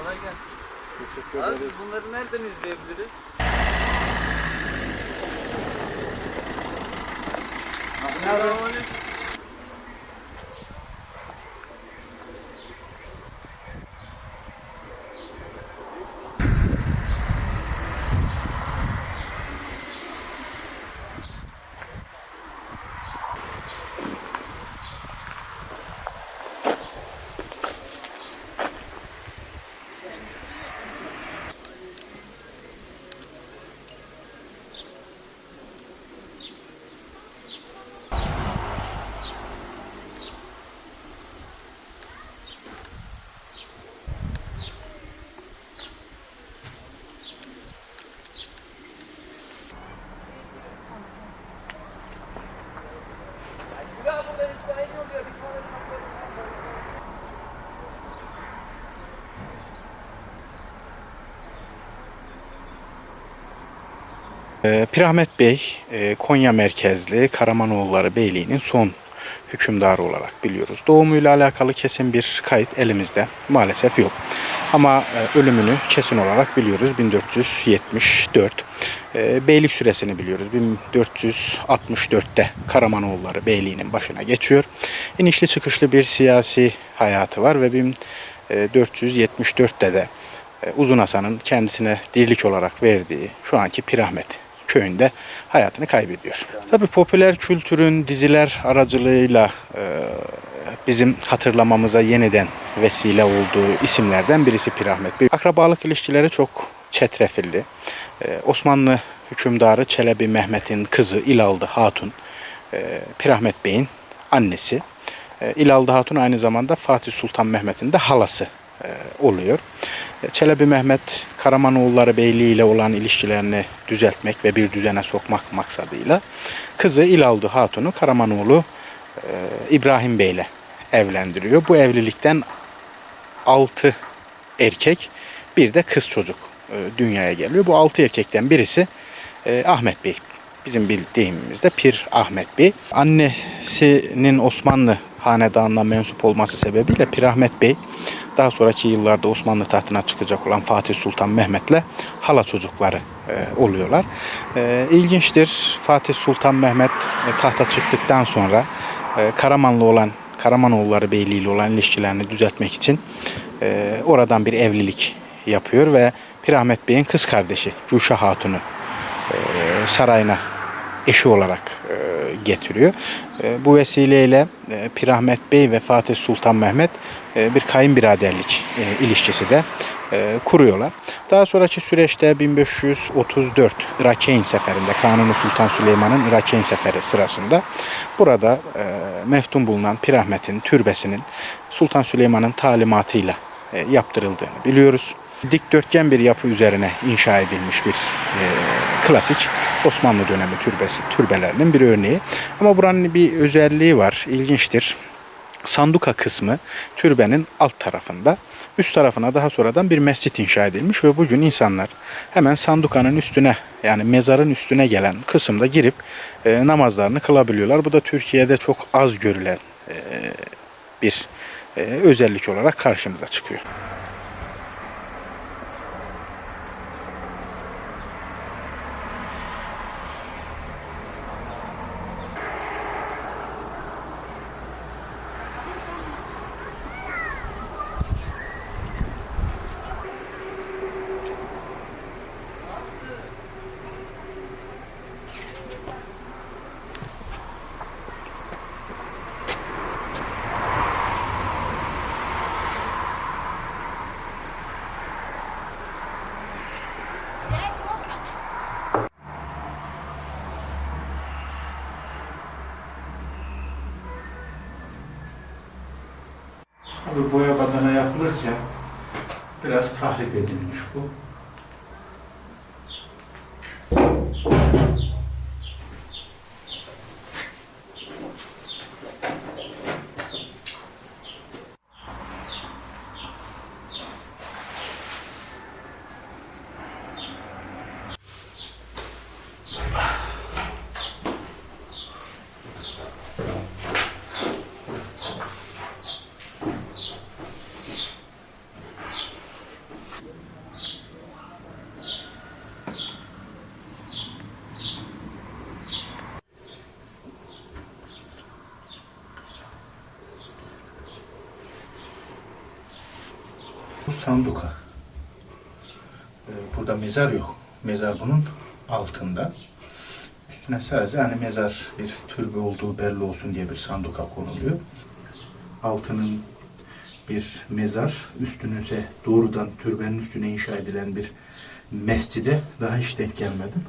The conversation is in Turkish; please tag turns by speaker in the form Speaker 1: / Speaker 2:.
Speaker 1: Kolay
Speaker 2: gelsin.
Speaker 1: Teşekkür ederiz.
Speaker 2: Abi bunları nereden izleyebiliriz? Selamünaleyküm.
Speaker 3: Ee, Pirahmet Bey, e, Konya merkezli Karamanoğulları Beyliği'nin son hükümdarı olarak biliyoruz. Doğumuyla alakalı kesin bir kayıt elimizde maalesef yok. Ama e, ölümünü kesin olarak biliyoruz 1474. E, Beylik süresini biliyoruz. 1464'te Karamanoğulları Beyliği'nin başına geçiyor. İnişli çıkışlı bir siyasi hayatı var ve 1474'te de Uzun Hasan'ın kendisine dirlik olarak verdiği şu anki Pirahmet köyünde hayatını kaybediyor. Tabi popüler kültürün diziler aracılığıyla e, bizim hatırlamamıza yeniden vesile olduğu isimlerden birisi Pirahmet Bey. Akrabalık ilişkileri çok çetrefilli. E, Osmanlı hükümdarı Çelebi Mehmet'in kızı İlaldı Hatun, e, Pirahmet Bey'in annesi. E, İlaldı Hatun aynı zamanda Fatih Sultan Mehmet'in de halası e, oluyor. Çelebi Mehmet Karamanoğulları Beyliği ile olan ilişkilerini düzeltmek ve bir düzene sokmak maksadıyla kızı İlaldı Hatun'u Karamanoğlu e, İbrahim Bey ile evlendiriyor. Bu evlilikten 6 erkek bir de kız çocuk e, dünyaya geliyor. Bu 6 erkekten birisi e, Ahmet Bey. Bizim bildiğimizde Pir Ahmet Bey. Annesinin Osmanlı hanedanına mensup olması sebebiyle Pir Ahmet Bey daha sonraki yıllarda Osmanlı tahtına çıkacak olan Fatih Sultan Mehmet'le hala çocukları e, oluyorlar. E, Fatih Sultan Mehmet e, tahta çıktıktan sonra e, Karamanlı olan Karamanoğulları Beyliği ile olan ilişkilerini düzeltmek için e, oradan bir evlilik yapıyor ve Pir Ahmet Bey'in kız kardeşi Cuşa Hatun'u sarayına eşi olarak e, getiriyor. E, bu vesileyle e, Pir Ahmet Bey ve Fatih Sultan Mehmet e, bir kayınbiraderlik ilişkisi de kuruyorlar. Daha sonraki süreçte 1534 Irakeyn seferinde Kanuni Sultan Süleyman'ın Irakeyn seferi sırasında burada meftun bulunan Pir Ahmet'in türbesinin Sultan Süleyman'ın talimatıyla yaptırıldığını biliyoruz. Dikdörtgen bir yapı üzerine inşa edilmiş bir e, klasik Osmanlı dönemi türbesi, türbelerinin bir örneği. Ama buranın bir özelliği var, ilginçtir. Sanduka kısmı türbenin alt tarafında. Üst tarafına daha sonradan bir mescit inşa edilmiş ve bugün insanlar hemen sandukanın üstüne yani mezarın üstüne gelen kısımda girip e, namazlarını kılabiliyorlar. Bu da Türkiye'de çok az görülen e, bir e, özellik olarak karşımıza çıkıyor. Abi boya badana yapılırken biraz tahrip edilmiş bu. Sanduka. Ee, Burada mezar yok. Mezar bunun altında. Üstüne sadece hani mezar bir türbe olduğu belli olsun diye bir sanduka konuluyor. Altının bir mezar, üstünün ise doğrudan türbenin üstüne inşa edilen bir mescide daha hiç denk gelmedim.